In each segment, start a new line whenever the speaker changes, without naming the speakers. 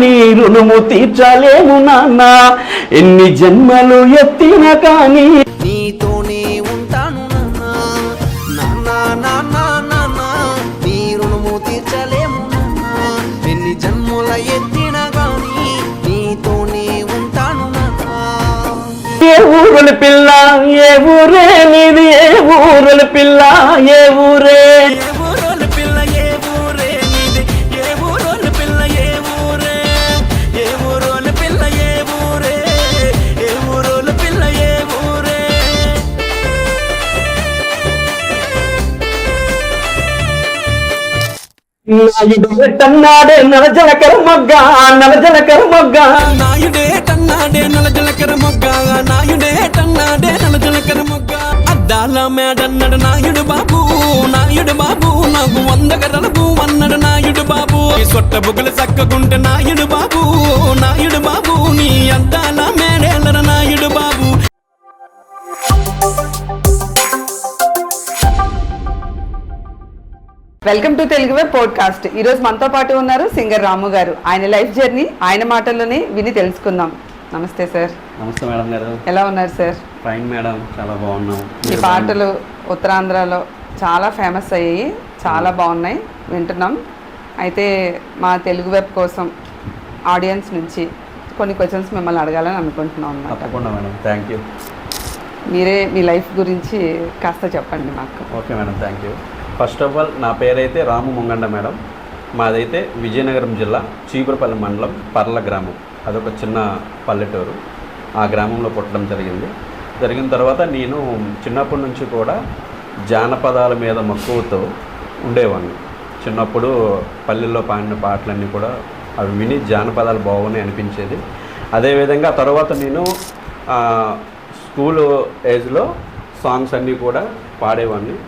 నీ రుణము తీర్చలేము నాన్న ఎన్ని జన్మలు ఎత్తిన కానీ
నీతోనే ఉంటాను నీ రుణము తీర్చలేము ఎన్ని జన్ముల ఎత్తినా గాని నీతోనే ఉంటాను
ఏ ఊరుల పిల్ల ఏ ఊరే నీది? ఏ ఊరుల పిల్ల ఏ ఊరే? నాయుడే తన్నాడే నలజలకర మొగ్గ నలజలకర మొగ్గ.
నాయుడే తన్నాడే నలజలకర మొగ్గ. నాయుడే తన్నాడే నలజలకర మొగ్గ. అద్దాల మేడన్నడు నాయుడు బాబు నాయుడు బాబు నాకు వంద గరలకు అన్నడు నాయుడు బాబు. సొట్ట బుగ్గలు చక్కకుంటే నాయుడు బాబు నాయుడు బాబు నీ అద్దాల మేడేళ్ళర Naidu Babu.
Welcome to Telugu web podcast. ఈ రోజు మనతో పాటు ఉన్నారు సింగర్ రాము గారు. ఆయన లైఫ్ జర్నీ ఆయన మాటల్లోనే విని తెలుసుకుందాం. నమస్తే సార్.
నమస్తే మేడం గారు.
ఎలా ఉన్నారు సార్?
ఫైన్ మేడం చాలా బాగున్నాం.
ఈ పాటలు ఉత్తరాంధ్రలో చాలా ఫేమస్ అయ్యాయి చాలా బాగున్నాయి. వింటున్నాం. అయితే మా తెలుగు వెబ్ కోసం ఆడియన్స్ నుంచి కొన్ని క్వశ్చన్స్ మిమ్మల్ని అడగాలని అనుకుంటున్నాం
తప్పకుండా మేడం థ్యాంక్ యూ
మీరే మీ లైఫ్ గురించి కాస్త చెప్పండి మాకు.
Okay madam thank you first of all నా పేరైతే రాము ముంగండ మేడం. మాదైతే విజయనగరం జిల్లా చీపురపల్లి మండలం పర్ల గ్రామం. అదొక చిన్న పల్లెటూరు. ఆ గ్రామంలో పుట్టడం జరిగింది. జరిగిన తర్వాత నేను చిన్నప్పటి నుంచి కూడా జానపదాల మీద మక్కువతో ఉండేవాడిని. చిన్నప్పుడు పల్లెల్లో పాడిన పాటలన్నీ కూడా అవి విని జానపదాలు బాగున్నాయి అనిపించేది. అదేవిధంగా తర్వాత నేను స్కూల్ ఏజ్లో సాంగ్స్ అన్నీ కూడా పాడేవాడిని.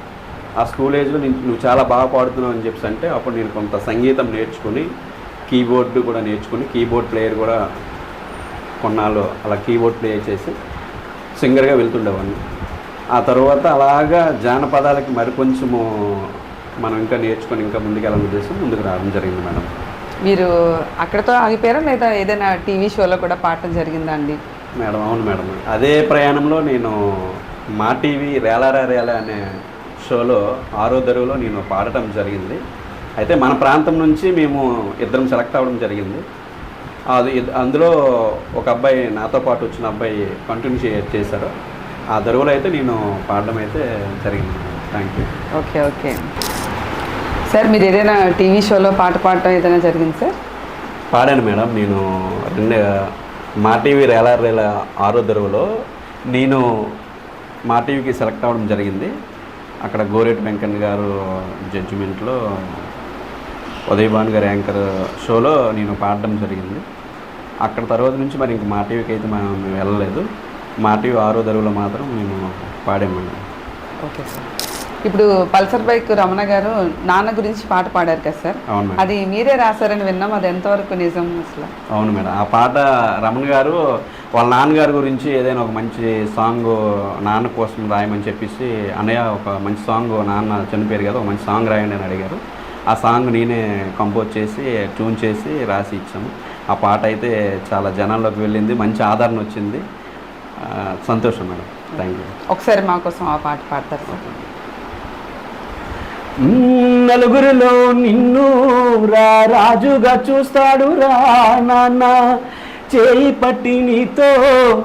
ఆ స్కూల్ ఏజ్లో నేను నువ్వు చాలా బాగా పాడుతున్నావు అని చెప్పి అంటే అప్పుడు నేను కొంత సంగీతం నేర్చుకుని కీబోర్డ్ కూడా నేర్చుకుని కీబోర్డ్ ప్లేయర్ కూడా కొన్నాళ్ళు అలా కీబోర్డ్ ప్లే చేసి సింగర్గా వెళ్తుండేవాడిని. ఆ తర్వాత అలాగా జానపదాలకి మరి కొంచెము మనం ఇంకా నేర్చుకొని ఇంకా ముందుకెళ్ళాలని ఉద్దేశం ముందుకు రావడం జరిగింది మేడం.
మీరు అక్కడతో ఆగిపోయారా లేదా ఏదైనా టీవీ షోలో కూడా పాడటం జరిగిందా అండి?
మేడం అవును మేడం. అదే ప్రయాణంలో నేను మా టీవీ రేలారా రేలా అనే షోలో ఆరో దరువులో నేను పాడటం జరిగింది. అయితే మన ప్రాంతం నుంచి మేము ఇద్దరం సెలెక్ట్ అవ్వడం జరిగింది. అది అందులో ఒక అబ్బాయి నాతో పాటు వచ్చిన అబ్బాయి కంటిన్యూ చే చేశారు. ఆ దరువులో అయితే నేను పాడడం అయితే జరిగింది. Thank you.
Okay okay. Sir మీరు ఏదైనా టీవీ షోలో పాట పాడటం ఏదైనా జరిగింది సార్?
పాడాను మేడం. నేను రెండు మా టీవీ రేలా రేలా ఆరో దరువులో నేను మా టీవీకి సెలెక్ట్ అవ్వడం జరిగింది. అక్కడ గోరేటి వెంకన్న గారు జడ్జిమెంట్లో ఉదయభాన్ గారి యాంకర్ షోలో నేను పాడడం జరిగింది. అక్కడ తర్వాత నుంచి మరి ఇంక మా టీవీకి అయితే మనం మేము వెళ్ళలేదు. మా టీవీ ఆరో దరువులో మాత్రం మేము పాడామండి.
Okay sir. ఇప్పుడు పల్సర్ బైక్ రమణ గారు నాన్న గురించి పాట పాడారు కదా సార్.
అవును
అది మీరే రాశారని విన్నాం. అది ఎంతవరకు నిజం అసలు?
అవును మేడం. ఆ పాట రమణ గారు వాళ్ళ నాన్నగారి గురించి ఏదైనా ఒక మంచి సాంగ్ నాన్న కోసం రాయమని చెప్పేసి అన్నయ్య ఒక మంచి సాంగ్ నాన్న చనిపోయారు కదా ఒక మంచి సాంగ్ రాయండి అని అడిగారు. ఆ సాంగ్ నేనే కంపోజ్ చేసి ట్యూన్ చేసి రాసి ఇచ్చాము. ఆ పాట అయితే చాలా జనాల్లోకి వెళ్ళింది మంచి ఆదరణ వచ్చింది. సంతోషం మేడం. థ్యాంక్ యూ
ఒకసారి మా కోసం ఆ పాట పాడతారు.
నలుగురిలో నిన్ను రా రాజుగా చూస్తాడు రా నాన్న. చేయి పట్టి నీతో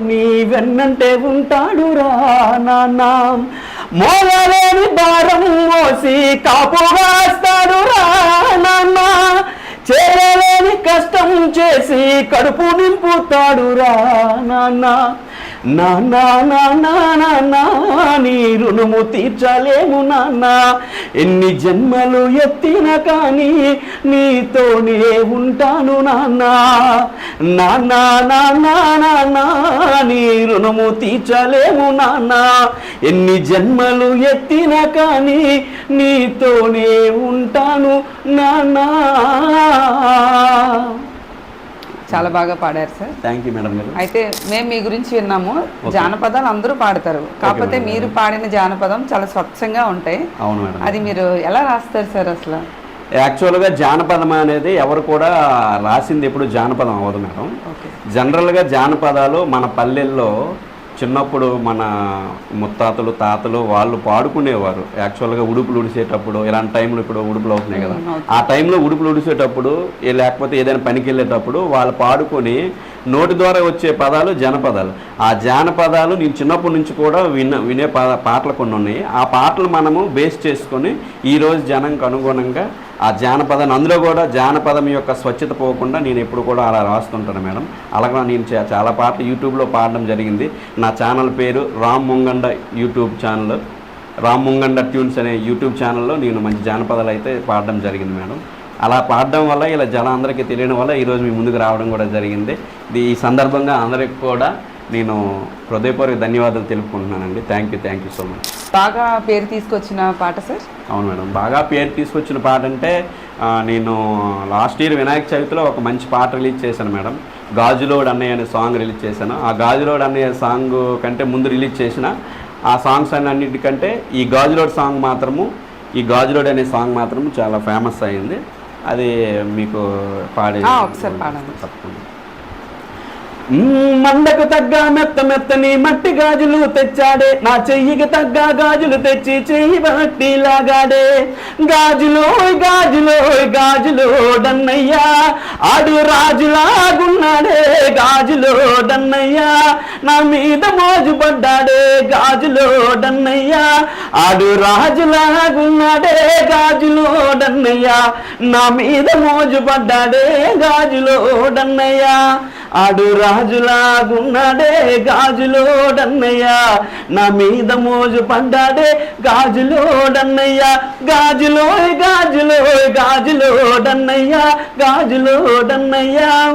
నీ వెన్నంటే ఉంటాడు రా నాన్న. మోగలేని భారం మోసి కాపుగాస్తాడు రా నాన్న. కష్టం చేసి కడుపు నింపుతాడు రా నాన్న. నాన్న నాన్న నా నీ రుణము తీర్చలేము నాన్న ఎన్ని జన్మలు ఎత్తిన కానీ నీతోనే ఉంటాను నాన్న నా నాన్న నా నీ రుణము తీర్చలేము నాన్న ఎన్ని జన్మలు ఎత్తిన కానీ నీతోనే ఉంటాను నాన్న
చాలా బాగా పాడారు సార్.
థ్యాంక్ యూ మేడం
అయితే మేము మీ గురించి విన్నాము. జానపదాలు అందరూ పాడతారు. కాకపోతే మీరు పాడిన జానపదం చాలా స్వచ్ఛంగా ఉంటాయి.
అవును మేడం
అది మీరు ఎలా రాస్తారు సార్ అసలు?
యాక్చువల్గా జానపదం అనేది ఎవరు కూడా రాసింది ఎప్పుడు జానపదం అవ్వదు మేడం జనరల్గా జానపదాలు మన పల్లెల్లో చిన్నప్పుడు మన ముత్తాతలు తాతలు వాళ్ళు పాడుకునేవారు యాక్చువల్గా ఉడుపులు ఉడిసేటప్పుడు ఇలాంటి టైంలో ఇప్పుడు ఉడుపులు అవుతున్నాయి కదా. ఆ టైంలో ఉడుపులు ఉడిసేటప్పుడు లేకపోతే ఏదైనా పనికి వెళ్ళేటప్పుడు వాళ్ళు పాడుకొని నోటి ద్వారా వచ్చే పదాలు జానపదాలు. ఆ జానపదాలు నేను చిన్నప్పటి నుంచి కూడా విన్న వినే పాటలు కొన్ని ఉన్నాయి. ఆ పాటలు మనము బేస్ చేసుకొని ఈరోజు జనంకి అనుగుణంగా ఆ జానపదాన్ని అందులో కూడా జానపదం యొక్క స్వచ్ఛత పోకుండా నేను ఎప్పుడు కూడా అలా రాస్తుంటాను మేడం. అలాగే నేను చాలా పాటలు యూట్యూబ్లో పాడడం జరిగింది. నా ఛానల్ పేరు Ram Mungonda YouTube channel. Ram Mungonda tunes అనే యూట్యూబ్ ఛానల్లో నేను మంచి జానపదాలు అయితే పాడడం జరిగింది మేడం. అలా పాడడం వల్ల ఇలా జనం అందరికీ తెలియడం వల్ల ఈరోజు మీ ముందుకు రావడం కూడా జరిగింది. ఈ సందర్భంగా అందరికి కూడా నేను హృదయపూర్వక ధన్యవాదాలు తెలుపుకుంటున్నానండి. Thank you thank you so much.
బాగా పేరు తీసుకొచ్చిన పాట సార్?
అవును మేడం. బాగా పేరు తీసుకొచ్చిన పాట అంటే నేను లాస్ట్ ఇయర్ వినాయక చవితిలో ఒక మంచి పాట రిలీజ్ చేశాను మేడం. గాజులోడ్ అన్నయ్య అనే సాంగ్ రిలీజ్ చేశాను. ఆ గాజులోడ్ అన్నయ్య సాంగ్ కంటే ముందు రిలీజ్ చేసిన ఆ సాంగ్స్ అన్నిటికంటే ఈ గాజులోడ్ సాంగ్ మాత్రము ఈ గాజులోడ్ అనే సాంగ్ మాత్రము చాలా ఫేమస్ అయింది. అది మీకు పాడే
ఒకసారి పాడండి.
తప్పకుండా మండకు మందకు తగ్గ మెత్త మెత్తని మట్టి గాజులు తెచ్చాడే. నా చెయ్యికి తగ్గ గాజులు తెచ్చి చెయ్యి బట్టి లాగాడే. గాజులో గాజులో గాజులో డన్నయ్యా ఆడు రాజులాగున్నాడే గాజులో డన్నయ్యా నా మీద మోజు పడ్డాడే గాజులో డన్నయ్యా ఆడు రాజులాగున్నాడే గాజులో డన్నయ్యా నా మీద మోజు పడ్డాడే గాజులో డన్నయ్యా ఆడు రాజులాగున్నాడే గాజులోడన్నయ్య. నా మీద మోజు పడ్డాడే గాజులోడన్నయ్య. గాజులో గాజులో గాజులోడన్నయ్య గాజులోడన్నయ్యా.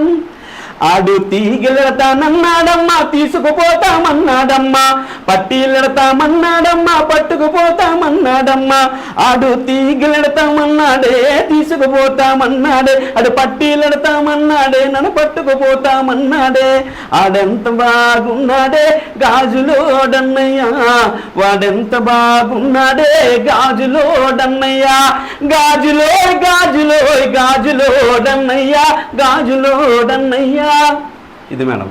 ఆడు తీగలెడతానన్నాడమ్మా తీసుకుపోతామన్నాడమ్మా. పట్టీలెడతామన్నాడమ్మా పట్టుకుపోతామన్నాడమ్మా. ఆడు తీగిలెడతామన్నాడే తీసుకుపోతామన్నాడే. అడు పట్టీలెడతామన్నాడే నన్ను పట్టుకుపోతామన్నాడే. ఆడెంత బాగున్నాడే గాజులోడన్నయ్యా. వాడెంత బాగున్నాడే గాజులోడన్నయ్యా. గాజులో గాజులో గాజులోడన్నయ్యా గాజులోడన్నయ్యా. ఇది మేడం.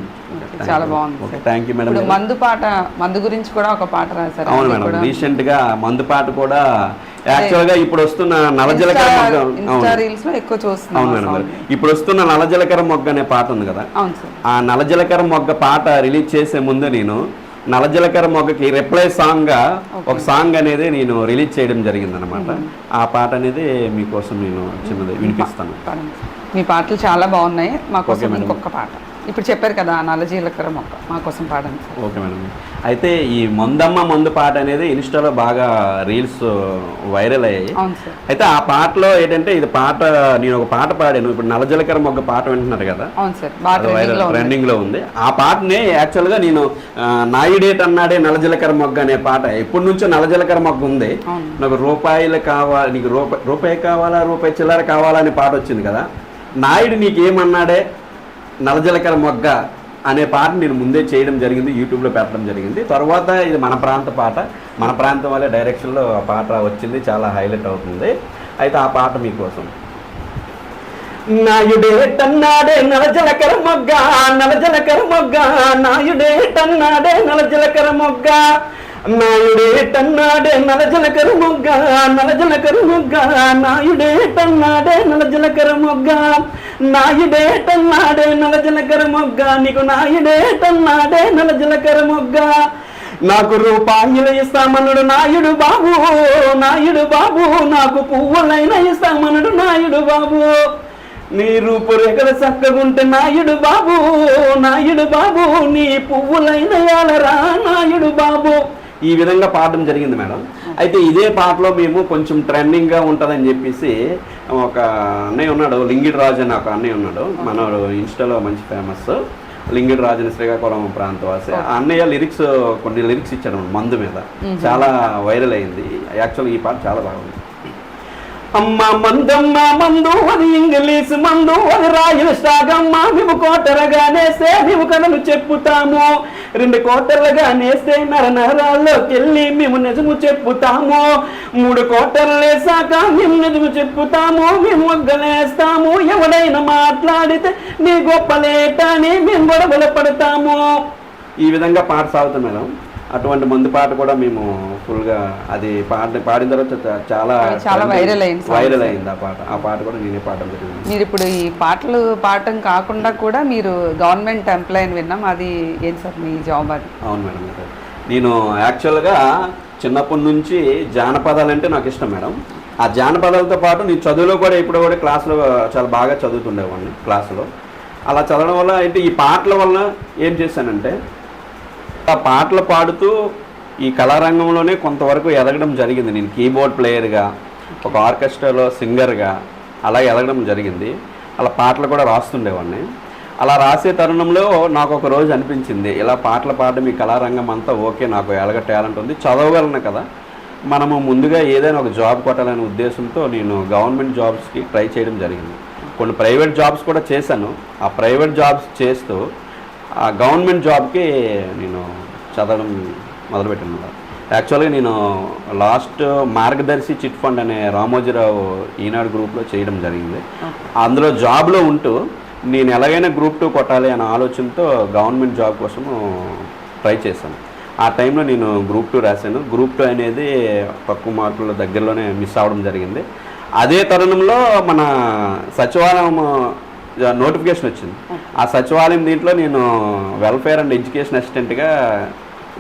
చాలా బాగుంది.
Thank you madam.
ఇప్పుడు మందు పాట మందు గురించి కూడా ఒక పాట రాశారు.
అవును మేడం. రీసెంట్గా మందు పాట కూడా యాక్చువల్గా ఇప్పుడు వస్తున్న నలజలకర మొగ్గ
ఇన్స్టా
అవును.
రీల్స్లో ఎక్కువ చూస్తున్నాం
అవును
ఆ
మేడం. ఇప్పుడు వస్తున్న నలజలకర మొగ్గ అనే పాట ఉంది కదా. ఆ నలజలకర మొగ్గ పాట రిలీజ్ చేసే ముందు నేను నలజలకర మొగ్గకి రిప్లై సాంగ్గా ఒక సాంగ్ అనేది నేను రిలీజ్ చేయడం జరిగింది అనమాట ఆ పాట అనేది మీకోసం నేను చిన్నది వినిపిస్తాను.
మీ పాటలు చాలా బాగున్నాయి. మా
ఓకే
కోసం
మేడం.
ఇంకొక పాట. ఇప్పుడు చెప్పారు కదా నల్ల జీలకర్ర మొక్క మా కోసం పాడండి.
Okay madam. అయితే ఈ మందమ్మ మందు పాట అనేది ఇన్స్టాలో బాగా రీల్స్ వైరల్ అయ్యాయి. అయితే ఆ పాటలో ఏంటంటే ఇది పాట నేను ఒక పాట పాడాను. ఇప్పుడు నలజలకర మొగ్గ పాట వింటున్నారు కదా.
ట్రెండింగ్ వైరల్లో ఉంది.
ట్రెండింగ్లో ఉంది. ఆ పాటని యాక్చువల్గా నేను నాయుడేట్ అన్నాడే నలజలకర మొగ్గ అనే పాట. ఎప్పటి నుంచో నలజలకర మొగ్గ ఉంది. నాకు రూపాయలు కావాలి నీకు రూపాయి రూపాయి కావాలా రూపాయి చిల్లర కావాలా అనే పాట వచ్చింది కదా. నాయుడు నీకు ఏమన్నాడే నలజలకర మొగ్గ అనే పాట నేను ముందే చేయడం జరిగింది యూట్యూబ్లో పెట్టడం జరిగింది. తర్వాత ఇది మన ప్రాంత పాట. మన ప్రాంతం వల్లే డైరెక్షన్లో ఆ పాట వచ్చింది చాలా హైలైట్ అవుతుంది. అయితే ఆ పాట మీకోసం. నాయుడే తన్నాడే నలజలకర మొగ్గ నలజలకర మొగ్గ నాయుడే తన్నాడే నలజలకర మొగ్గ. నాయుడే తన్నాడే నలజలకర మొగ్గ నలజలకర మొగ్గ నాయుడే తన్నాడే నలజలకర మొగ్గ. నాయుడే తన్నాడే నలజలకర మొగ్గ నీకు నాయుడే తన్నాడే నలజలకర మొగ్గ. నాకు రూపాయలు ఇస్తామనుడు నాయుడు బాబు నాయుడు బాబు నాకు పువ్వులైనా ఇస్తామనుడు నాయుడు బాబు. నీ రూపురేఖలు చక్కగుంటే నాయుడు బాబు నాయుడు బాబు నీ పువ్వులైన యాలరా నాయుడు బాబు. ఈ విధంగా పాడడం జరిగింది మేడం. అయితే ఇదే పాటలో మేము కొంచెం ట్రెండింగ్గా ఉంటుందని చెప్పేసి ఒక అన్నయ్య ఉన్నాడు లింగిడ్ రాజు అని ఒక అన్నయ్య ఉన్నాడు. మనోడు ఇన్స్టాలో మంచి ఫేమస్. లింగిడ్ రాజు అని శ్రీకాకుళం ప్రాంతవాసి ఆ అన్నయ్య లిరిక్స్ కొన్ని లిరిక్స్ ఇచ్చాడు మందు మీద. చాలా వైరల్ అయింది. యాక్చువల్ ఈ పాట చాలా బాగుంది. అమ్మ మందమ్మ మందు అది ఇంగ్లీష్ మందు అది రాయల సాగమ్మ మేము కోటరగానేస్తే మేము కథలు చెప్పుతాము. రెండు కోటర్లుగా నేస్తే నర నరాల్లోకి వెళ్ళి మేము నిజము చెప్పుతాము. మూడు కోటర్లు లేసాక మేము నిజము చెప్పుతాము. మేము ఒగ్గలేస్తాము ఎవడైనా మాట్లాడితే నీ గొప్పలేటని మేము గొడవలు పడతాము. ఈ విధంగా పాట సాగుతాం మేడం అటువంటి మందు పాట కూడా మేము ఫుల్గా అది పాట పాడిన తర్వాత చాలా
చాలా viral అయింది.
వైరల్ అయింది ఆ పాట. ఆ పాట కూడా నేనే పాడడం జరిగింది.
మీరు ఇప్పుడు ఈ పాటలు పాడటం కాకుండా కూడా మీరు గవర్నమెంట్ ఎంప్లాయ్ అని విన్నాం. అది ఏంటి సార్ మీ జాబ్ అది?
అవును మేడం. నేను యాక్చువల్గా చిన్నప్పటి నుంచి జానపదాలు అంటే నాకు ఇష్టం మేడం. ఆ జానపదాలతో పాటు నేను చదువులో కూడా ఇప్పుడు కూడా క్లాస్లో చాలా బాగా చదువుతుండేవాడిని క్లాసులో. అలా చదవడం వల్ల అయితే ఈ పాటల వల్ల ఏం చేశానంటే పాటలు పాడుతూ ఈ కళారంగంలోనే కొంతవరకు ఎదగడం జరిగింది. నేను కీబోర్డ్ ప్లేయర్గా ఒక ఆర్కెస్ట్రాలో సింగర్గా అలా ఎదగడం జరిగింది. అలా పాటలు కూడా రాస్తుండేవాడిని. అలా రాసే తరుణంలో నాకు ఒక రోజు అనిపించింది. ఇలా పాటలు పాడడం ఈ కళారంగం అంతా ఓకే నాకు ఎలాగ టాలెంట్ ఉంది చదవగలను కదా. మనము ముందుగా ఏదైనా ఒక జాబ్ కొట్టాలనే ఉద్దేశంతో నేను గవర్నమెంట్ జాబ్స్కి ట్రై చేయడం జరిగింది. కొన్ని ప్రైవేట్ జాబ్స్ కూడా చేశాను. ఆ ప్రైవేట్ జాబ్స్ చేస్తూ ఆ గవర్నమెంట్ జాబ్కి నేను చదవడం మొదలుపెట్టాను యాక్చువల్గా నేను లాస్ట్ మార్గదర్శి చిట్ ఫండ్ అనే రామోజీరావు ఈనాడు గ్రూప్లో చేయడం జరిగింది. అందులో జాబ్లో ఉంటూ నేను ఎలాగైనా గ్రూప్ టూ కొట్టాలి అనే ఆలోచనతో గవర్నమెంట్ జాబ్ కోసము ట్రై చేశాను. ఆ టైంలో నేను గ్రూప్ టూ రాశాను. గ్రూప్ టూ అనేది తక్కువ మార్కుల దగ్గరలోనే మిస్ అవ్వడం జరిగింది. అదే తరుణంలో మన సచివాలయం నోటిఫికేషన్ వచ్చింది. ఆ సచివాలయం దీంట్లో నేను వెల్ఫేర్ అండ్ ఎడ్యుకేషన్ అసిస్టెంట్గా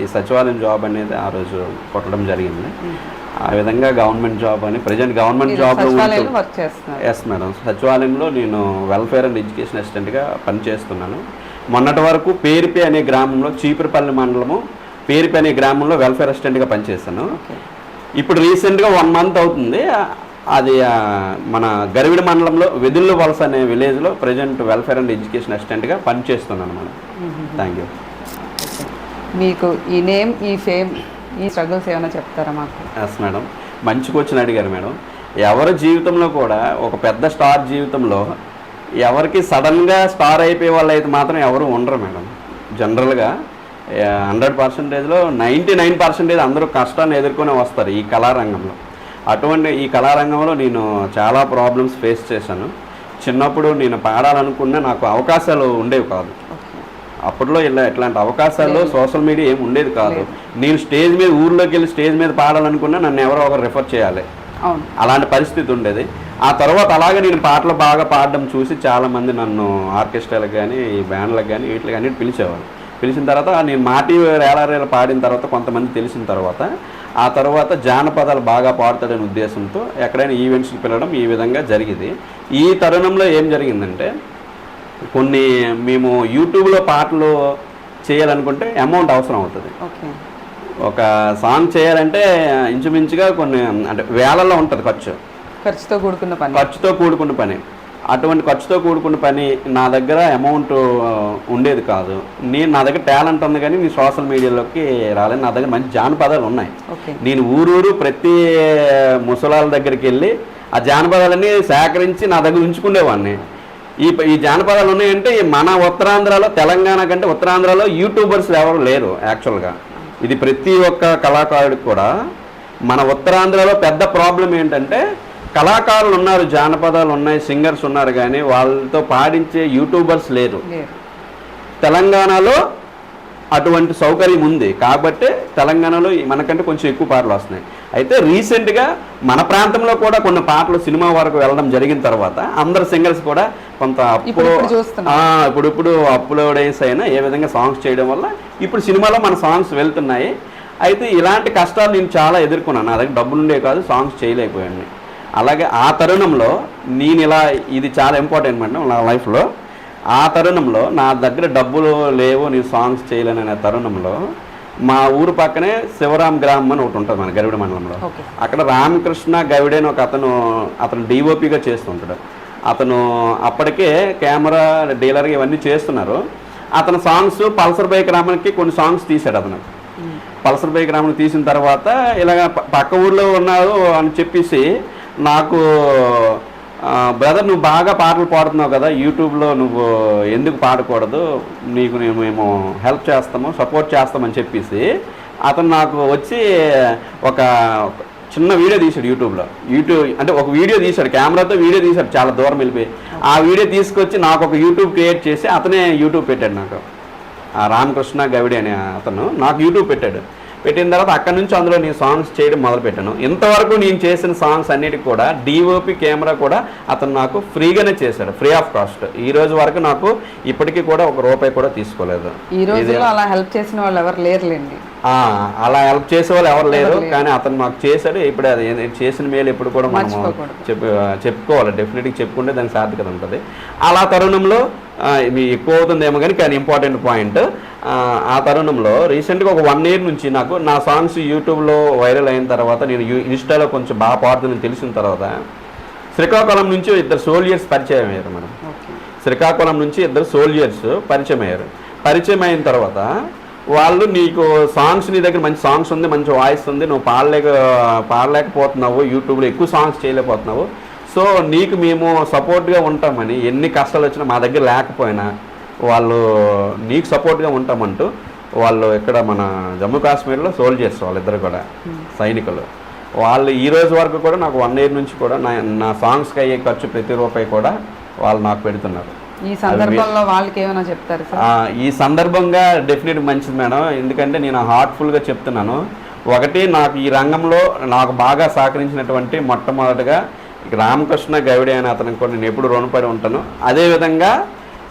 ఈ సచివాలయం జాబ్ అనేది ఆ రోజు కొట్టడం జరిగింది. ఆ విధంగా గవర్నమెంట్ జాబ్ అని ప్రజెంట్ గవర్నమెంట్
చేస్తున్నారు.
ఎస్ మేడం సచివాలయంలో నేను వెల్ఫేర్ అండ్ ఎడ్యుకేషన్ అసిస్టెంట్గా పనిచేస్తున్నాను. మొన్నటి వరకు పేరిపి అనే గ్రామంలో చీపురపల్లి మండలము పేరిపి అనే గ్రామంలో వెల్ఫేర్ అసిస్టెంట్గా పనిచేస్తాను ఇప్పుడు రీసెంట్గా వన్ మంత్ అవుతుంది. అది మన గరివిడి మండలంలో వెదుళ్ళు వలస అనే విలేజ్లో ప్రజెంట్ వెల్ఫేర్ అండ్ ఎడ్యుకేషన్ అసిస్టెంట్గా పనిచేస్తున్నాను మేడం థ్యాంక్ యూ
మీకు ఈ నేమ్ ఈ ఫేమ్ ఈ స్ట్రగుల్స్ ఏమైనా చెప్తారా మాకు?
ఎస్ మేడం మంచి క్వశ్చన్ అడిగారు మేడం. ఎవరి జీవితంలో కూడా ఒక పెద్ద స్టార్ జీవితంలో ఎవరికి సడన్గా స్టార్ అయిపోయే వాళ్ళు అయితే మాత్రం ఎవరు ఉండరు మేడం. జనరల్గా హండ్రెడ్ పర్సెంటేజ్లో నైంటీ నైన్ పర్సెంటేజ్ అందరూ కష్టాన్ని ఎదుర్కొని వస్తారు ఈ కళారంగంలో. అటువంటి ఈ కళారంగంలో నేను చాలా ప్రాబ్లమ్స్ ఫేస్ చేశాను. చిన్నప్పుడు నేను పాడాలనుకున్న నాకు అవకాశాలు ఉండేవి కాదు. అప్పట్లో ఇలా ఇట్లాంటి అవకాశాలు సోషల్ మీడియా ఏమి ఉండేది కాదు. నేను స్టేజ్ మీద ఊర్లోకి వెళ్ళి స్టేజ్ మీద పాడాలనుకున్నా నన్ను ఎవరో ఒకరు రిఫర్ చేయాలి. అలాంటి పరిస్థితి ఉండేది. ఆ తర్వాత అలాగే నేను పాటలు బాగా పాడడం చూసి చాలామంది నన్ను ఆర్కెస్ట్రాలకు కానీ ఈ బ్యాండ్లకు కానీ వీటికి కానీ పిలిచేవారు పిలిచిన తర్వాత నేను మాటి రేలారేల పాడిన తర్వాత కొంతమంది తెలిసిన తర్వాత ఆ తర్వాత జానపదాలు బాగా పాడతాడనే ఉద్దేశంతో ఎక్కడైనా ఈవెంట్స్కి పిలవడం ఈ విధంగా జరిగింది. ఈ తరుణంలో ఏం జరిగిందంటే కొన్ని మేము యూట్యూబ్లో పాటలు చేయాలనుకుంటే అమౌంట్ అవసరం అవుతుంది.
ఓకే.
ఒక సాంగ్ చేయాలంటే ఇంచుమించుగా కొన్ని అంటే వేలల్లో ఉంటుంది ఖర్చు.
ఖర్చుతో కూడుకున్న పని.
ఖర్చుతో కూడుకున్న పని. అటువంటి ఖర్చుతో కూడుకున్న పని నా దగ్గర అమౌంట్ ఉండేది కాదు. నేను నా దగ్గర టాలెంట్ ఉంది కానీ నేను సోషల్ మీడియాలోకి రాలేదు. నా దగ్గర మంచి జానపదాలు ఉన్నాయి. నేను ఊరూరు ప్రతి ముసలాల దగ్గరికి వెళ్ళి ఆ జానపదాలన్నీ సేకరించి నా దగ్గర ఉంచుకునేవాడిని. ఈ ఈ జానపదాలు ఉన్నాయంటే మన ఉత్తరాంధ్రలో తెలంగాణ కంటే ఉత్తరాంధ్రలో యూట్యూబర్స్ ఎవరు లేరు యాక్చువల్గా ఇది ప్రతి ఒక్క కళాకారుడికి కూడా మన ఉత్తరాంధ్రలో పెద్ద ప్రాబ్లం ఏంటంటే కళాకారులు ఉన్నారు జానపదాలు ఉన్నాయి సింగర్స్ ఉన్నారు కానీ వాళ్ళతో పాడించే యూట్యూబర్స్ లేరు. తెలంగాణలో అటువంటి సౌకర్యం ఉంది. కాబట్టి తెలంగాణలో మనకంటే కొంచెం ఎక్కువ పాటలు వస్తున్నాయి. అయితే రీసెంట్గా మన ప్రాంతంలో కూడా కొన్ని పాటలు సినిమా వరకు వెళ్ళడం జరిగిన తర్వాత అందరు సింగర్స్ కూడా కొంత అప్పు
ఇప్పుడు ఇప్పుడు చూస్తున్నాం.
ఆ, ఇప్పుడు ఇప్పుడు అప్లోడ్ అయినా ఏ విధంగా సాంగ్స్ చేయడం వల్ల ఇప్పుడు సినిమాలో మన సాంగ్స్ వెళ్తున్నాయి. అయితే ఇలాంటి కష్టాలు నేను చాలా ఎదుర్కొన్నాను. నా దగ్గర డబ్బులు ఉండే కాదు సాంగ్స్ చేయలేకపోయాను. అలాగే ఆ తరుణంలో నేను ఇలా ఇది చాలా ఇంపార్టెంట్ మేడం నా లైఫ్లో ఆ తరుణంలో నా దగ్గర డబ్బులు లేవు నేను సాంగ్స్ చేయలేననే తరుణంలో మా ఊరు పక్కనే శివరాం గ్రామం అని ఒకటి ఉంటుంది మన గరివిడ మండలంలో. అక్కడ రామకృష్ణ గవిడే అని ఒక అతను అతను డిఓపిగా చేస్తుంటాడు. అతను అప్పటికే కెమెరా డీలర్గా ఇవన్నీ చేస్తున్నారు. అతను సాంగ్స్ పల్సర్ బైక్ రామానికి కొన్ని సాంగ్స్ తీశాడు అతను. పల్సర్ బైక్ రామన్ తీసిన తర్వాత ఇలాగ పక్క ఊర్లో ఉన్నారు అని చెప్పేసి నాకు బ్రదర్ నువ్వు బాగా పాటలు పాడుతున్నావు కదా యూట్యూబ్లో నువ్వు ఎందుకు పాడకూడదు? నీకు నేను మేము హెల్ప్ చేస్తాము సపోర్ట్ చేస్తామని చెప్పేసి అతను నాకు వచ్చి ఒక చిన్న వీడియో తీశాడు యూట్యూబ్లో. యూట్యూబ్ అంటే ఒక వీడియో తీశాడు కెమెరాతో వీడియో తీశాడు చాలా దూరం వెళ్ళిపోయి. ఆ వీడియో తీసుకొచ్చి నాకు ఒక యూట్యూబ్ క్రియేట్ చేసి అతనే యూట్యూబ్ పెట్టాడు నాకు. ఆ రామకృష్ణ గవిడి అనే అతను నాకు యూట్యూబ్ పెట్టాడు. పెట్టిన తర్వాత అక్కడ నుంచి అందులో నేను సాంగ్స్ చేయడం మొదలు పెట్టాను ఇంతవరకు నేను చేసిన సాంగ్స్ అన్నిటికి కూడా డిఓపి కెమెరా కూడా అతను నాకు ఫ్రీగానే చేశాడు. ఫ్రీ ఆఫ్ కాస్ట్ ఈ రోజు వరకు నాకు ఇప్పటికీ కూడా ఒక రూపాయి కూడా తీసుకోలేదు.
ఈ రోజుల్లో అలా హెల్ప్ చేసిన వాళ్ళు ఎవరు లేరులేండి.
ఆ, అలా హెల్ప్ చేసే వాళ్ళు ఎవరు లేరు.
కానీ
అతను మాకు చేశాడు. ఇప్పుడు అది చేసిన మేలు ఎప్పుడు కూడా మనం. చెప్పు చెప్పుకోవాలి. డెఫినెట్గా చెప్పుకుంటే దానికి సార్థకత ఉంటుంది. అలా తరుణంలో ఎక్కువ అవుతుందేమో కానీ కానీ ఇంపార్టెంట్ పాయింట్ ఆ తరుణంలో రీసెంట్గా ఒక వన్ ఇయర్ నుంచి నాకు నా సాంగ్స్ యూట్యూబ్లో వైరల్ అయిన తర్వాత నేను యూ- ఇన్స్టాలో కొంచెం బాగా పాడుతుందని తెలిసిన తర్వాత శ్రీకాకుళం నుంచి ఇద్దరు సోల్జర్స్ పరిచయం అయ్యారు మేడం. శ్రీకాకుళం నుంచి ఇద్దరు సోల్జర్స్ పరిచయం అయ్యారు. పరిచయం అయిన తర్వాత వాళ్ళు నీకు సాంగ్స్ నీ దగ్గర మంచి సాంగ్స్ ఉంది మంచి వాయిస్ ఉంది నువ్వు పాడలేక పాడలేకపోతున్నావు యూట్యూబ్లో ఎక్కువ సాంగ్స్ చేయలేకపోతున్నావు. సో నీకు మేము సపోర్ట్గా ఉంటామని ఎన్ని కష్టాలు వచ్చినా మా దగ్గర లేకపోయినా వాళ్ళు నీకు సపోర్ట్గా ఉంటామంటూ వాళ్ళు ఇక్కడ మన జమ్మూ కాశ్మీర్లో సోల్జర్స్ వాళ్ళిద్దరు కూడా సైనికులు. వాళ్ళు ఈ రోజు వరకు కూడా నాకు వన్ ఇయర్ నుంచి కూడా నా నా సాంగ్స్కి అయ్యే ఖర్చు ప్రతి రూపాయి కూడా వాళ్ళు నాకు పెడుతున్నారు.
ఈ సందర్భంలో వాళ్ళకి ఏమైనా చెప్తారు
ఈ సందర్భంగా డెఫినెట్ మంచిది మేడం. ఎందుకంటే నేను హార్ట్ఫుల్గా చెప్తున్నాను. ఒకటి నాకు ఈ రంగంలో నాకు బాగా సహకరించినటువంటి మొట్టమొదటిగా రామకృష్ణ గవిడి అనే అతనికి కూడా నేను ఎప్పుడు రుణపడి ఉంటాను. అదేవిధంగా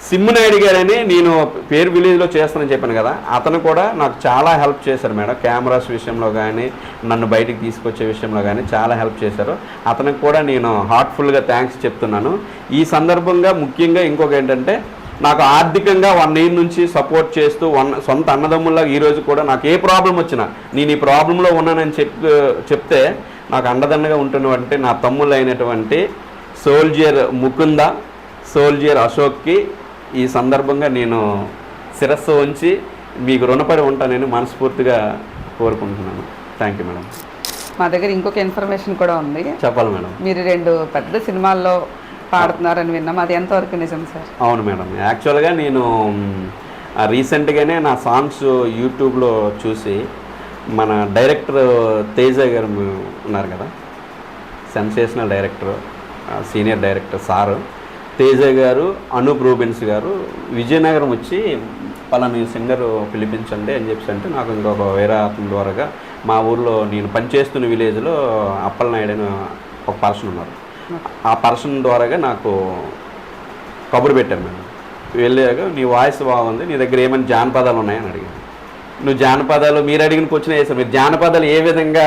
సిమ్మునాయుడు గారని నేను పేరు విలేజ్లో చేస్తానని చెప్పాను కదా అతను కూడా నాకు చాలా హెల్ప్ చేశారు మేడం. కెమెరాస్ విషయంలో కానీ నన్ను బయటికి తీసుకొచ్చే విషయంలో కానీ చాలా హెల్ప్ చేశారు. అతనికి కూడా నేను హార్ట్ఫుల్గా థ్యాంక్స్ చెప్తున్నాను. ఈ సందర్భంగా ముఖ్యంగా ఇంకొక ఏంటంటే నాకు ఆర్థికంగా వన్ ఇయర్ నుంచి సపోర్ట్ చేస్తూ వన్ సొంత అన్నదమ్ముల్లా ఈరోజు కూడా నాకు ఏ ప్రాబ్లం వచ్చినా నేను ఈ ప్రాబ్లంలో ఉన్నానని చెప్ చెప్తే నాకు అండదండగా ఉంటున్నటువంటి నా తమ్ముళ్ళు అయినటువంటి సోల్జియర్ ముకుంద సోల్జియర్ అశోక్కి ఈ సందర్భంగా నేను శిరస్సు ఉంచి మీకు రుణపడి ఉంటానని మనస్ఫూర్తిగా కోరుకుంటున్నాను. థ్యాంక్ యూ మేడం
మా దగ్గర ఇంకొక ఇన్ఫర్మేషన్ కూడా ఉంది.
చెప్పాలి మేడం
మీరు రెండు పెద్ద సినిమాల్లో పాడుతున్నారని విన్నాం. అది ఎంతవరకు నిజం సార్
అవును మేడం యాక్చువల్గా నేను రీసెంట్గానే నా సాంగ్స్ యూట్యూబ్లో చూసి మన డైరెక్టర్ తేజ గారు ఉన్నారు కదా? Sensational director senior director sir. Teja గారు అనూప్ రూబెన్స్ గారు విజయనగరం వచ్చి పలాని సింగర్ పిలిపించండి అని చెప్పి అంటే నాకు ఇంకొక వేరే అతని ద్వారాగా మా ఊర్లో నేను పనిచేస్తున్న విలేజ్లో అప్పలనాయుడు అని ఒక పర్సన్ ఉన్నారు. ఆ పర్సన్ ద్వారాగా నాకు కబురు పెట్టాను మేము వెళ్ళాక నీ వాయిస్ బాగుంది నీ దగ్గర ఏమైనా జానపదాలు ఉన్నాయని అడిగాను నువ్వు జానపదాలు మీరు అడిగిన క్వశ్చన్ వేసాను మీరు జానపదాలు ఏ విధంగా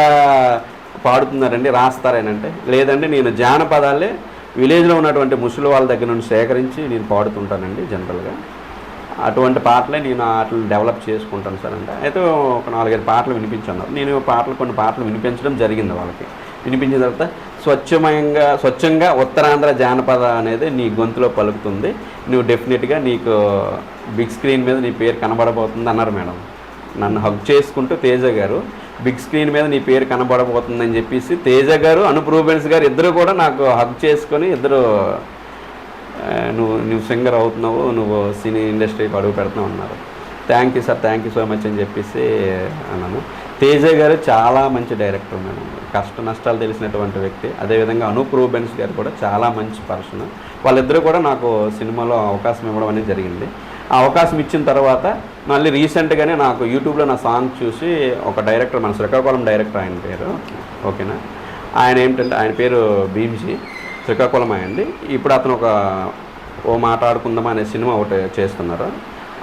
పాడుతున్నారండి రాస్తారేనంటే లేదంటే నేను జానపదాలే విలేజ్లో ఉన్నటువంటి ముసలి వాళ్ళ దగ్గర నుండి సేకరించి నేను పాడుతుంటానండి జనరల్గా. అటువంటి పాటలే నేను వాటిని డెవలప్ చేసుకుంటాను సార్ అంటే. అయితే ఒక నాలుగైదు పాటలు వినిపించాను నేను పాటలు కొన్ని పాటలు వినిపించడం జరిగింది వాళ్ళకి. వినిపించిన తర్వాత స్వచ్ఛమయంగా స్వచ్ఛంగా ఉత్తరాంధ్ర జానపద అనేది నీ గొంతులో పలుకుతుంది. నువ్వు డెఫినెట్గా నీకు బిగ్ స్క్రీన్ మీద నీ పేరు కనబడబోతుంది అన్నారు మేడం. నన్ను హగ్ చేసుకుంటూ తేజ గారు బిగ్ స్క్రీన్ మీద నీ పేరు కనబడబోతుందని చెప్పేసి తేజ గారు అనుప్రూబెన్స్ గారు ఇద్దరు కూడా నాకు హగ్ చేసుకొని ఇద్దరు నువ్వు నువ్వు సింగర్ అవుతున్నావు నువ్వు సినీ ఇండస్ట్రీకి అడుగు పెడుతున్నావు అన్నారు. Thank you sir thank you so much అని చెప్పేసి అన్నాను. తేజ గారు చాలా మంచి డైరెక్టర్ మేడం. కష్ట నష్టాలు తెలిసినటువంటి వ్యక్తి. అదేవిధంగా అనూప్ రూబెన్స్ గారు కూడా చాలా మంచి పర్సన్ వాళ్ళిద్దరూ కూడా నాకు సినిమాలో అవకాశం ఇవ్వడం అనేది జరిగింది. ఆ అవకాశం ఇచ్చిన తర్వాత మళ్ళీ రీసెంట్గానే నాకు యూట్యూబ్లో నా సాంగ్ చూసి ఒక డైరెక్టర్ మన శ్రీకాకుళం డైరెక్టర్ ఆయన పేరు. ఓకేనా? ఆయన ఏంటంటే ఆయన పేరు భీమ్జీ శ్రీకాకుళం అయ్యండి ఇప్పుడు అతను ఒక ఓ మాట్లాడుకుందాం అనే సినిమా ఒకటి చేస్తున్నారు.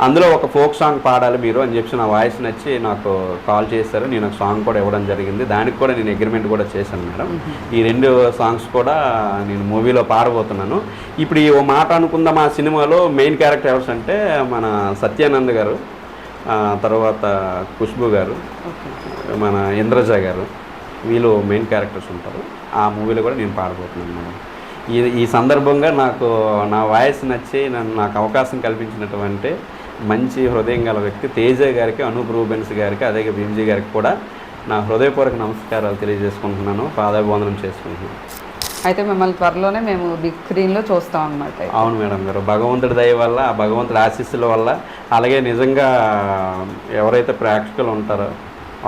అందులో ఒక ఫోక్ సాంగ్ పాడాలి మీరు అని చెప్పి నా వాయిస్ నచ్చి నాకు కాల్ చేశారు. నేను ఒక సాంగ్ కూడా ఇవ్వడం జరిగింది. దానికి కూడా నేను అగ్రిమెంట్ కూడా చేశాను మేడం. ఈ రెండు సాంగ్స్ కూడా నేను మూవీలో పాడబోతున్నాను. ఇప్పుడు ఈ ఓ మాట అనుకుందాం ఆ సినిమాలో మెయిన్ క్యారెక్టర్ ఎవరు అంటే మన సత్యానంద్ గారు తర్వాత ఖుష్బు గారు మన ఇంద్రజ గారు వీళ్ళు మెయిన్ క్యారెక్టర్స్ ఉంటారు. ఆ మూవీలో కూడా నేను పాడబోతున్నాను మేడం. ఈ ఈ సందర్భంగా నాకు నా వాయిస్ నచ్చి నన్ను నాకు అవకాశం కల్పించినటువంటి మంచి హృదయం గల వ్యక్తి తేజ గారికి అనూప్ రూబెన్స్ గారికి అదే భీమ్జీ గారికి కూడా నా హృదయపూర్వక నమస్కారాలు తెలియజేసుకుంటున్నాను. పాదాభివందనం చేసుకుంటున్నాను.
అయితే మిమ్మల్ని త్వరలోనే మేము బిగ్ స్క్రీన్లో చూస్తాం అనమాట
అవును మేడం గారు భగవంతుడి దయ వల్ల ఆ భగవంతుడి ఆశీస్సుల వల్ల అలాగే నిజంగా ఎవరైతే ప్రేక్షకులు ఉంటారో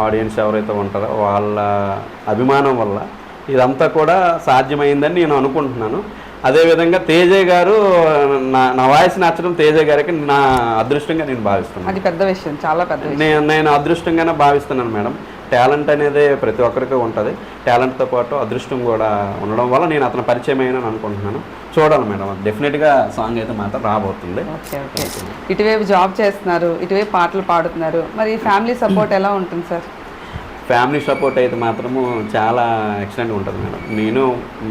ఆడియన్స్ ఎవరైతే ఉంటారో వాళ్ళ అభిమానం వల్ల ఇదంతా కూడా సాధ్యమైందని నేను అనుకుంటున్నాను. అదేవిధంగా తేజ గారు నా నా వాయిస్ నచ్చడం తేజ గారికి నా అదృష్టంగా నేను భావిస్తున్నాను.
అది పెద్ద విషయం చాలా పెద్ద
నేను నేను అదృష్టంగానే భావిస్తున్నాను మేడం. టాలెంట్ అనేది ప్రతి ఒక్కరికి ఉంటుంది. టాలెంట్తో పాటు అదృష్టం కూడా ఉండడం వల్ల నేను అతను పరిచయం అయ్యానని అనుకుంటున్నాను. చూడాలి మేడం డెఫినెట్గా సాంగ్ అయితే మాత్రం రాబోతుంది.
ఇటువైపు జాబ్ చేస్తున్నారు ఇటువైపు పాటలు పాడుతున్నారు. మరి ఫ్యామిలీ సపోర్ట్ ఎలా ఉంటుంది సార్?
ఫ్యామిలీ సపోర్ట్ అయితే మాత్రము చాలా ఎక్సలెంట్ ఉంటుంది మేడం. నేను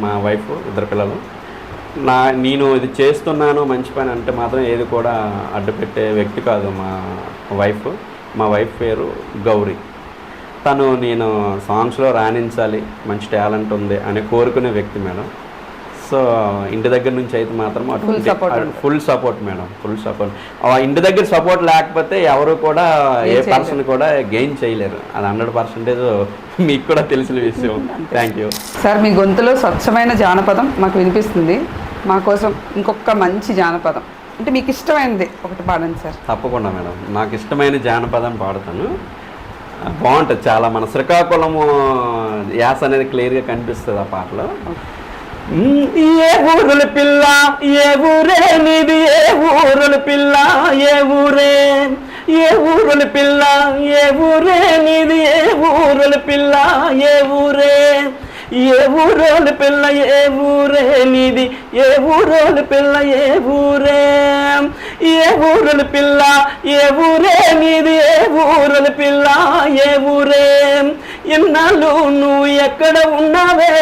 మా వైఫ్ ఇద్దరు పిల్లలు. నా నేను ఇది చేస్తున్నాను మంచి పని అంటే మాత్రం ఏది కూడా అడ్డుపెట్టే వ్యక్తి కాదు మా వైఫ్. మా వైఫ్ పేరు గౌరీ. తను నేను సాంగ్స్లో రాణించాలి మంచి టాలెంట్ ఉంది అని కోరుకునే వ్యక్తి మేడం. సో ఇంటి దగ్గర నుంచి అయితే మాత్రం
ఉంటుంది.
Full support madam full support ఇంటి దగ్గర సపోర్ట్ లేకపోతే ఎవరు కూడా ఏ. పర్సన్ కూడా గెయిన్ చేయలేరు. అది హండ్రెడ్ పర్సెంటేజ్ మీకు కూడా తెలిసిన విషయం. థ్యాంక్ యూ
సార్ మీ గొంతులో స్వచ్ఛమైన జానపదం మాకు వినిపిస్తుంది. మా కోసం ఇంకొక మంచి జానపదం. అంటే మీకు ఇష్టమైనది ఒకటి పాడండి సార్.
తప్పకుండా మేడం. నాకు ఇష్టమైన జానపదం పాడుతాను. బాగుంటుంది చాలా మన శ్రీకాకుళము యాస అనేది క్లియర్గా కనిపిస్తుంది ఆ పాటలో. ఏ ఊరుల పిల్ల ఏ ఊరే నీది ఏ ఊరుల పిల్ల ఏ ఊరే ఏ ఊరుల పిల్ల ఏ ఊరే నీది ఏ ఊరుల పిల్ల ఏ ఊరే. ఏ ఊరోలు పిల్ల ఏ ఊరే నీది ఏ ఊరోలు పిల్ల ఏ ఊరే ఏ ఊరుల పిల్ల ఏ ఊరే నీది ఏ ఊరుల పిల్ల ఏ ఊరే ఎన్నాళ్ళు నువ్వు ఎక్కడ ఉన్నావే?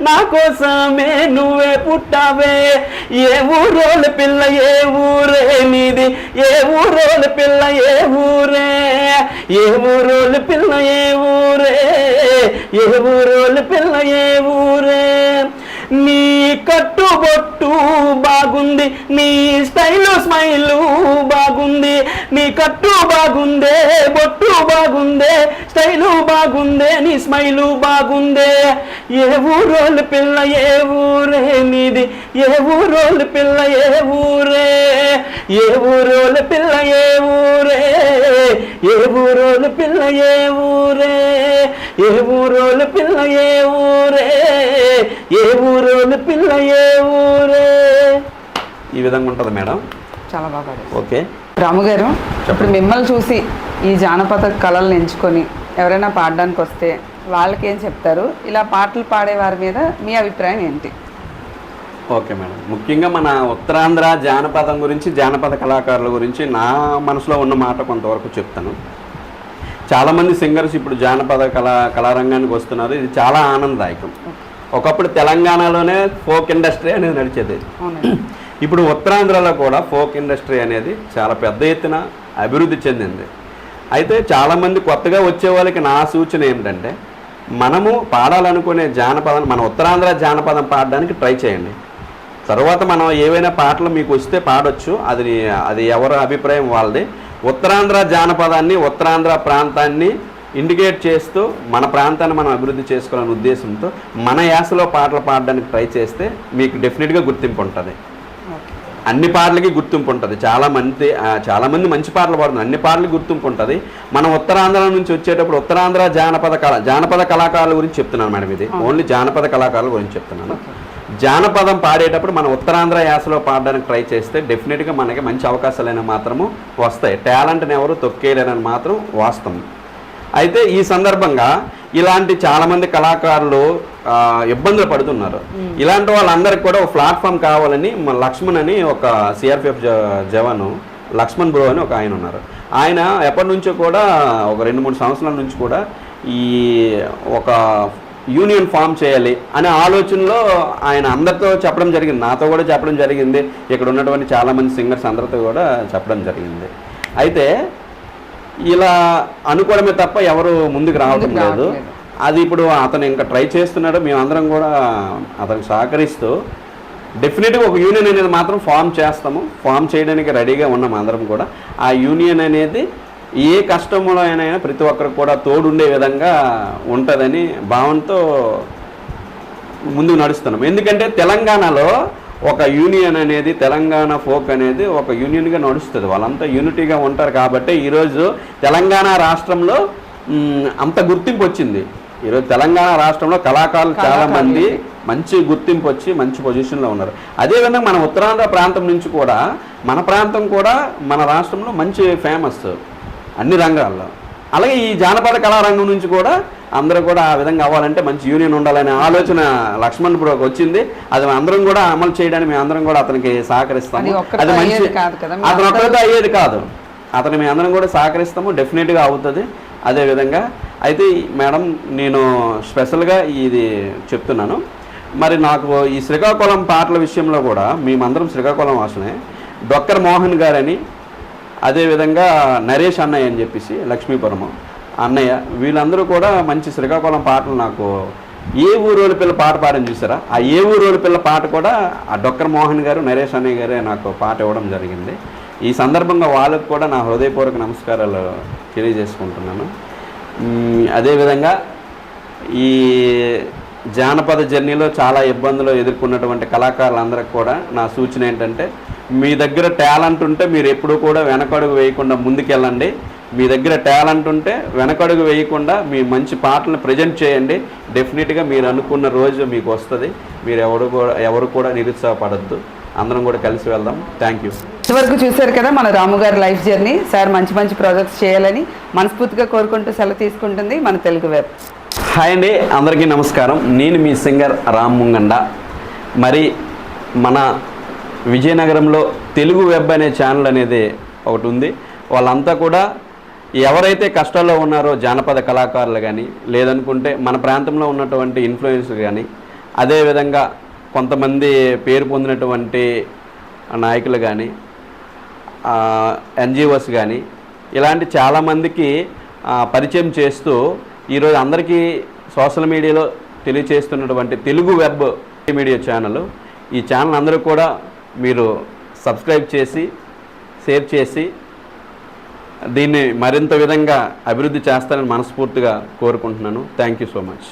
నా కోసమే నువ్వే పుట్టావే. ఏ ఊరోల పిల్ల ఏ ఊరే నీది? ఏ ఊరోల పిల్ల ఏ ఊరే? ఏ ఊరోల పిల్ల ఏ ఊరే? ఏ ఊరోల పిల్ల ఏ ఊరే? నీ కట్టుబొట్టు బాగుంది నీ స్టైల్ స్మైలు బాగుంది నీ కట్టు బాగుందే బొట్టు బాగుందే స్టైలు బాగుందే నీ స్మైలు బాగుందే. ఏ ఊరోళ్ళు పిల్ల ఏ ఊరే నీది ఏ ఊరోళ్ళు పిల్ల ఏ ఊరే? ఏ ఊరోళ్ళు పిల్ల ఏ ఊరే? ఏ ఊరోళ్ళు పిల్ల ఏ ఊరే? ఏ ఊరోళ్ళు పిల్ల ఏ ఊరే? ఏ ఊరోళ్ళు పిల్ల ఏ ఊరే? ఈ విధంగా ఉంటుంది మేడం.
చాలా బాగా
ఓకే.
రాము గారు ఇప్పుడు మిమ్మల్ని చూసి ఈ జానపద కళలను ఎంచుకొని ఎవరైనా పాడడానికి వస్తే వాళ్ళకి ఏం చెప్తారు? ఇలా పాటలు పాడే వారి మీద మీ అభిప్రాయం ఏంటి?
Okay madam. ముఖ్యంగా మన ఉత్తరాంధ్ర జానపదం గురించి జానపద కళాకారుల గురించి నా మనసులో ఉన్న మాట కొంతవరకు చెప్తాను. చాలామంది సింగర్స్ ఇప్పుడు జానపద కళా కళారంగానికి వస్తున్నారు. ఇది చాలా ఆనందదాయకం. ఒకప్పుడు తెలంగాణలోనే ఫోక్ ఇండస్ట్రీ అనేది నడిచేది. ఇప్పుడు ఉత్తరాంధ్రలో కూడా ఫోక్ ఇండస్ట్రీ అనేది చాలా పెద్ద ఎత్తున అభివృద్ధి చెందింది. అయితే చాలామంది కొత్తగా వచ్చే వాళ్ళకి నా సూచన ఏంటంటే మనము పాడాలనుకునే జానపదం మన ఉత్తరాంధ్ర జానపదం పాడడానికి ట్రై చేయండి. తర్వాత మనం ఏవైనా పాటలు మీకు వస్తే పాడొచ్చు. అది అది ఎవరి అభిప్రాయం వాళ్ళది. ఉత్తరాంధ్ర జానపదాన్ని ఉత్తరాంధ్ర ప్రాంతాన్ని ఇండికేట్ చేస్తూ మన ప్రాంతాన్ని మనం అభివృద్ధి చేసుకోవాలనే ఉద్దేశంతో మన యాసలో పాటలు పాడడానికి ట్రై చేస్తే మీకు డెఫినెట్గా గుర్తింపు ఉంటుంది. అన్ని పాటలకి గుర్తింపు ఉంటుంది. చాలా మంది ఆ, చాలా మంది మంచి పాటలు పాడుతున్నారు. అన్ని పాటలకి గుర్తింపు ఉంటుంది. మనం ఉత్తరాంధ్ర నుంచి వచ్చేటప్పుడు ఉత్తరాంధ్ర జానపద కళ జానపద కళాకారుల గురించి చెప్తున్నాను మేడం ఇది. ఓన్లీ జానపద కళాకారుల గురించి చెప్తున్నాను. జానపదం పాడేటప్పుడు మన ఉత్తరాంధ్ర యాసలో పాడడానికి ట్రై చేస్తే డెఫినెట్గా మనకి మంచి అవకాశాలైన మాత్రము వస్తాయి. టాలెంట్ని ఎవరు తొక్కేయలేరని మాత్రం వాస్తవం. అయితే ఈ సందర్భంగా ఇలాంటి చాలా మంది కళాకారులు ఇబ్బందులు పడుతున్నారు. ఇలాంటి వాళ్ళందరికీ కూడా ఒక ప్లాట్ఫామ్ కావాలని లక్ష్మణ్ అని ఒక సిఆర్పిఎఫ్ జవాను లక్ష్మణ్ బ్రో అని ఒక ఆయన ఉన్నారు. ఆయన ఎప్పటి నుంచో కూడా ఒక రెండు మూడు సంవత్సరాల నుంచి కూడా ఈ ఒక యూనియన్ ఫామ్ చేయాలి అనే ఆలోచనలో ఆయన అందరితో చెప్పడం జరిగింది. నాతో కూడా చెప్పడం జరిగింది. ఇక్కడ ఉన్నటువంటి చాలామంది సింగర్స్ అందరితో కూడా చెప్పడం జరిగింది. అయితే ఇలా అనుకోవడమే తప్ప ఎవరు ముందుకు రావడం లేదు. అది ఇప్పుడు అతను ఇంకా ట్రై చేస్తున్నాడు. మేమందరం కూడా అతనికి సహకరిస్తూ డెఫినెట్గా ఒక యూనియన్ అనేది మాత్రం ఫామ్ చేస్తాము. ఫామ్ చేయడానికి రెడీగా ఉన్నాం అందరం కూడా. ఆ యూనియన్ అనేది ఏ కష్టంలో అయినా ప్రతి ఒక్కరికి కూడా తోడుండే విధంగా ఉంటుందని భావంతో ముందుకు నడుస్తున్నాం. ఎందుకంటే తెలంగాణలో ఒక యూనియన్ అనేది తెలంగాణ ఫోక్ అనేది ఒక యూనియన్గా నడుస్తుంది. వాళ్ళంతా యూనిటీగా ఉంటారు కాబట్టి ఈరోజు తెలంగాణ రాష్ట్రంలో అంత గుర్తింపు వచ్చింది. ఈరోజు తెలంగాణ రాష్ట్రంలో కళాకారులు చాలా మంది మంచి గుర్తింపు వచ్చి మంచి పొజిషన్లో ఉన్నారు. అదేవిధంగా మన ఉత్తరాంధ్ర ప్రాంతం నుంచి కూడా మన ప్రాంతం కూడా మన రాష్ట్రంలో మంచి ఫేమస్. అన్ని రంగాల్లో. అలాగే ఈ జానపద కళారంగం నుంచి కూడా అందరూ కూడా ఆ విధంగా అవ్వాలంటే మంచి యూనియన్ ఉండాలనే ఆలోచన లక్ష్మణ్ బ్రోకి వచ్చింది. అది అందరం కూడా అమలు చేయడానికి మేము అందరం కూడా అతనికి సహకరిస్తాము. అది మంచి అతను ఒక్కరితో అయ్యేది కాదు. అతను మేము అందరం కూడా సహకరిస్తాము డెఫినెట్గా అవుతుంది. అదే విధంగా అయితే మేడం నేను స్పెషల్గా ఇది చెప్తున్నాను. మరి నాకు ఈ శ్రీకాకుళం పాటల విషయంలో కూడా మేమందరం శ్రీకాకుళం వాసనే డొక్కర్ మోహన్ గారని అదేవిధంగా నరేష్ అన్నయ్య అని చెప్పేసి లక్ష్మీపురము అన్నయ్య వీళ్ళందరూ కూడా మంచి శ్రీకాకుళం పాటలు నాకు ఏ ఊరోళ్ళ పిల్ల పాట పాడని చూసారా? ఆ ఏ ఊరోళ్ళ పిల్ల పాట కూడా ఆ డొక్కర్ మోహన్ గారు నరేష్ అన్నయ్య గారే నాకు పాట ఇవ్వడం జరిగింది. ఈ సందర్భంగా వాళ్ళకు కూడా నా హృదయపూర్వక నమస్కారాలు తెలియజేసుకుంటున్నాను. అదేవిధంగా ఈ జానపద జర్నీలో చాలా ఇబ్బందులు ఎదుర్కొన్నటువంటి కళాకారులందరికి కూడా నా సూచన ఏంటంటే మీ దగ్గర టాలెంట్ ఉంటే మీరు ఎప్పుడూ కూడా వెనకడుగు వేయకుండా ముందుకెళ్ళండి. మీ దగ్గర టాలెంట్ ఉంటే వెనకడుగు వేయకుండా మీ మంచి పాటలను ప్రజెంట్ చేయండి. డెఫినెట్గా మీరు అనుకున్న రోజు మీకు వస్తుంది. మీరు ఎవరు కూడా ఎవరు కూడా నిరుత్సాహపడద్దు. అందరం కూడా కలిసి వెళ్దాం. Thank you.
ఇంతవరకు చూశారు కదా మన రాము గారి లైఫ్ జర్నీ. సార్ మంచి మంచి ప్రాజెక్ట్స్ చేయాలని మనస్ఫూర్తిగా కోరుకుంటూ సెలవు తీసుకుంటుంది మన తెలుగు వెబ్.
హాయ్ అండి. అందరికీ నమస్కారం. నేను మీ సింగర్ రామ్ ముంగండ. మరి మన విజయనగరంలో తెలుగు వెబ్ అనే ఛానల్ అనేది ఒకటి ఉంది. వాళ్ళంతా కూడా ఎవరైతే కష్టాల్లో ఉన్నారో జానపద కళాకారులు కానీ లేదనుకుంటే మన ప్రాంతంలో ఉన్నటువంటి ఇన్ఫ్లుయెన్స్ కానీ అదేవిధంగా కొంతమంది పేరు పొందినటువంటి నాయకులు కానీ ఎన్జిఓస్ కానీ ఇలాంటి చాలామందికి పరిచయం చేస్తూ ఈరోజు అందరికీ సోషల్ మీడియాలో తెలియచేస్తున్నటువంటి తెలుగు వెబ్ మీడియా ఛానల్ ఈ ఛానల్ అందరూ కూడా మీరు సబ్స్క్రైబ్ చేసి షేర్ చేసి దీన్ని మరింత విధంగా అభివృద్ధి చేస్తారని మనస్ఫూర్తిగా కోరుకుంటున్నాను. Thank you so much